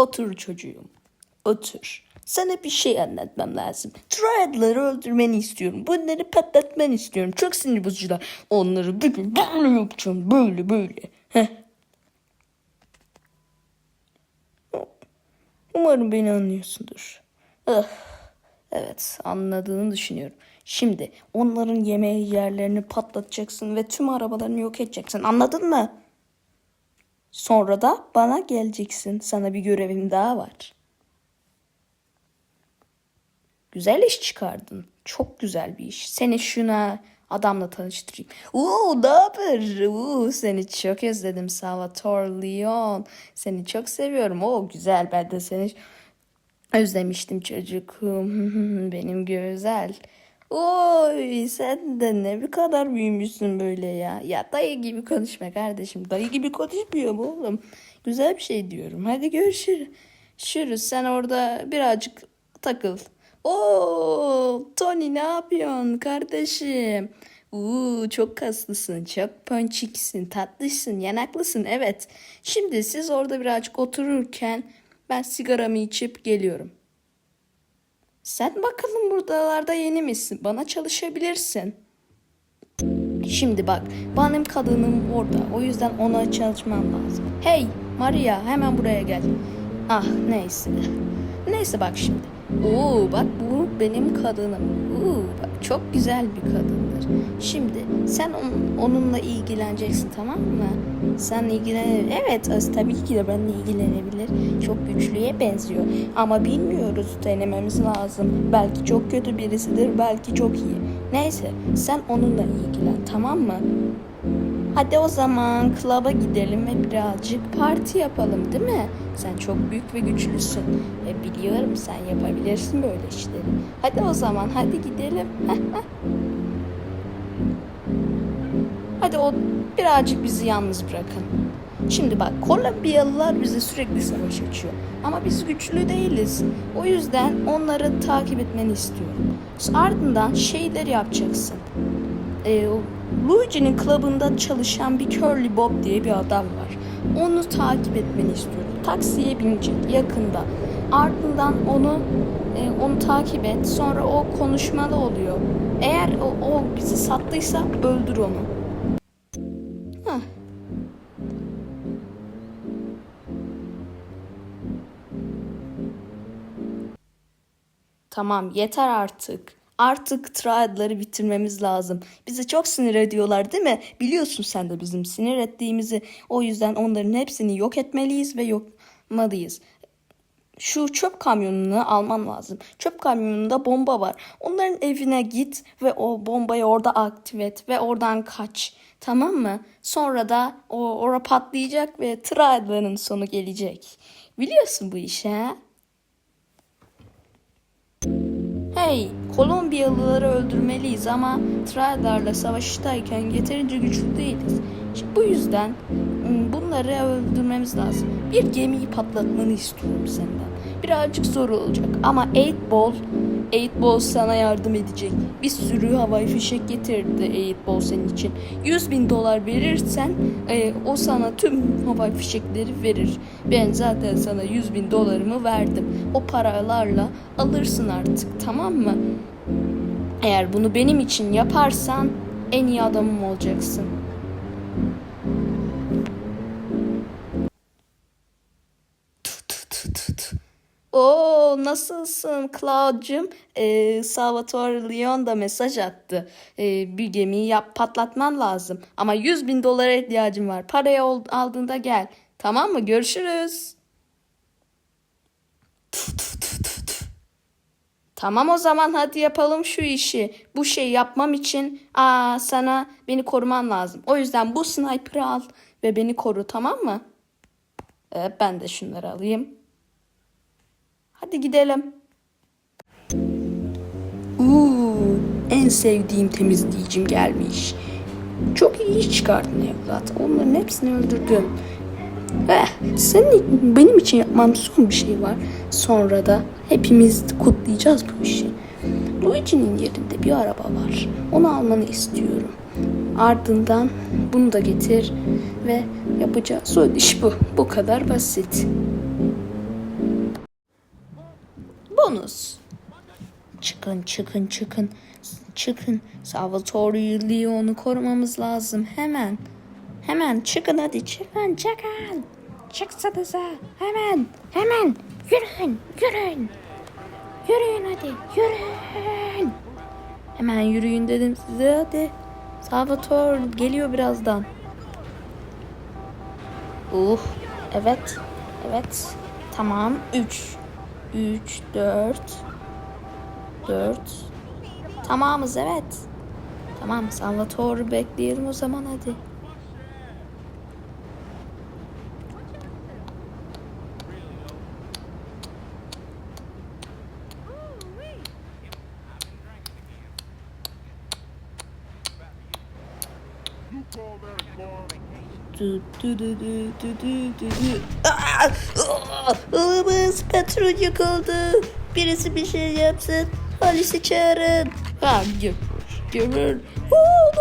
Otur çocuğum. Otur. Sana bir şey anlatmam lazım. Triad'ları öldürmeni istiyorum. Bunları patlatmanı istiyorum. Çok sinir bozucular. Onları bir böyle yapacağım. Böyle böyle. Heh. Umarım beni anlıyorsundur. Ah, evet anladığını düşünüyorum. Şimdi onların yemeği yerlerini patlatacaksın ve tüm arabalarını yok edeceksin. Anladın mı? Sonra da bana geleceksin. Sana bir görevim daha var. Güzel iş çıkardın. Çok güzel bir iş. Seni şuna adamla tanıştırayım. Oo, ne haber? Oo, seni çok özledim Salvatore Leon. Seni çok seviyorum. Oo, güzel. Ben de seni özlemiştim çocuğum. Benim güzel. Oy sen de ne bir kadar büyümüşsün böyle ya. Ya dayı gibi konuşma kardeşim. Dayı gibi konuşmuyorum oğlum. Güzel bir şey diyorum. Hadi. Görüşürüz. Sen orada birazcık takıl. Oo, Tony ne yapıyorsun kardeşim? Uuu çok kaslısın, çok ponçiksin, tatlısın, yanaklısın evet. Şimdi siz orada birazcık otururken ben sigaramı içip geliyorum. Sen bakalım buralarda yeni misin? Bana çalışabilirsin. Şimdi bak benim kadınım orada. O yüzden ona çalışmam lazım. Hey Maria hemen buraya gel. Ah neyse. Neyse bak şimdi. Oo bak bu benim kadınım. Oo bak çok güzel bir kadındır. Şimdi sen on- onunla ilgileneceksin tamam mı? Sen ilgilen Evet az tabii ki de benimle ilgilenebilir. Çok güçlüye benziyor. Ama bilmiyoruz denememiz lazım. Belki çok kötü birisidir belki çok iyi. Neyse sen onunla ilgilen tamam mı? Hadi o zaman klaba gidelim ve birazcık parti yapalım değil mi? Sen çok büyük ve güçlüsün. E biliyorum sen yapabilirsin böyle işleri. Hadi o zaman hadi gidelim. hadi o birazcık bizi yalnız bırakın. Şimdi bak Kolombiyalılar bize sürekli savaş açıyor. Ama biz güçlü değiliz. O yüzden onları takip etmeni istiyorum. Ardından şeyler yapacaksın. Ee, Luigi'nin klubunda çalışan bir Curly Bob diye bir adam var. Onu takip etmeni istiyorum. Taksiye binecek yakında. Ardından onu e, onu takip et. Sonra o konuşmalı oluyor. Eğer o, o bizi sattıysa öldür onu. Hah. Tamam yeter artık. Artık triadları bitirmemiz lazım. Bizi çok sinir ediyorlar değil mi? Biliyorsun sen de bizim sinir ettiğimizi. O yüzden onların hepsini yok etmeliyiz ve yokmalıyız. Şu çöp kamyonunu alman lazım. Çöp kamyonunda bomba var. Onların evine git ve o bombayı orada aktive et ve oradan kaç. Tamam mı? Sonra da o orada patlayacak ve triadların sonu gelecek. Biliyorsun bu işi ha? Hey, Kolombiyalıları öldürmeliyiz ama Triadar'la savaştayken yeterince güçlü değiliz. İşte bu yüzden bunları öldürmemiz lazım. Bir gemiyi patlatmanı istiyorum senden. Birazcık zor olacak ama 8 Ball, 8 Ball sana yardım edecek. Bir sürü havai fişek getirdi 8 Ball senin için. 100 bin dolar verirsen e, o sana tüm havai fişekleri verir. Ben zaten sana 100 bin dolarımı verdim. O paralarla alırsın artık tamam mı? Eğer bunu benim için yaparsan en iyi adamım olacaksın. Oo nasılsın Claude'cum? Ee, Salvatore Leon da mesaj attı. Ee, bir gemiyi yap, patlatman lazım. Ama 100 bin dolara ihtiyacım var. Parayı aldığında gel. Tamam mı? Görüşürüz. Tamam o zaman hadi yapalım şu işi. Bu şeyi yapmam için aa sana beni koruman lazım. O yüzden bu sniper'ı al ve beni koru tamam mı? Ee, ben de şunları alayım. Hadi gidelim. Uuu, en sevdiğim temizleyicim gelmiş. Çok iyi iş çıkardın evlat. Onların hepsini öldürdün. Eh, senin benim için yapmam son bir şey var. Sonra da hepimiz kutlayacağız bu işi. Luigi'nin yerinde bir araba var. Onu almanı istiyorum. Ardından bunu da getir ve yapacağız o iş bu. Bu kadar basit. Bonus. Çıkın çıkın çıkın. Çıkın. Salvatore Leon'u korumamız lazım. Hemen. Hemen çıkın hadi çıkın çıkın. Çıksanıza. Hemen. Hemen. Yürüyün. Yürüyün. Yürüyün hadi. Yürüyün. Hemen yürüyün dedim size hadi. Salvatore geliyor birazdan. Uh. Evet. Evet. Tamam. 3. 3, 4. 4. Tamamız evet. Tamam Salvatore bekleyelim o zaman hadi. Du, du, du, du, du, du, du, du. Aa! Olamaz patron yakaladı. Birisi bir şey yapsın. Polisi çağırın. Ha, görür. Görür. Oo,